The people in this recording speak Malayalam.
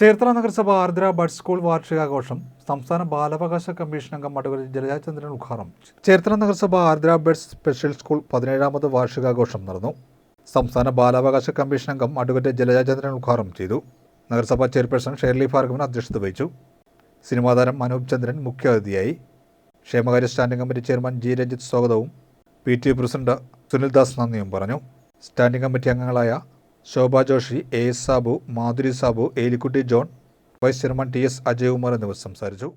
ചേർത്തല നഗരസഭ ആർദ്ര ബഡ് സ്കൂൾ വാർഷികാഘോഷം സംസ്ഥാന ബാലാവകാശ കമ്മീഷൻ അംഗം അടൂരിൽ ജലജാചന്ദ്രൻ ഉദ്ഘാടനം ചേർത്തല നഗരസഭ ആർദ്ര ബഡ് സ്പെഷ്യൽ സ്കൂൾ പതിനേഴാമത് വാർഷികാഘോഷം നടന്നു. സംസ്ഥാന ബാലാവകാശ കമ്മീഷൻ അംഗം അഡ്വക്കേറ്റ് ജലജാചന്ദ്രൻ ഉദ്ഘാടനം ചെയ്തു. നഗരസഭാ ചെയർപേഴ്സൺ ഷേർലി ഭാർഗവൻ അധ്യക്ഷത വഹിച്ചു. സിനിമാതാരം മനോജ് ചന്ദ്രൻ മുഖ്യാതിഥിയായി. ക്ഷേമകാര്യ standing committee chairman G. Ranjith സ്വാഗതവും പി. ടി. പ്രസിഡന്റ് സുനിൽദാസ് നന്ദിയും പറഞ്ഞു. സ്റ്റാൻഡിംഗ് കമ്മിറ്റി അംഗങ്ങളായ Shobha Joshi A S Sabu Madhuri Sabu Elikutty John vice chairman T S Ajayakumar എന്നിവർ സംസാരിച്ചു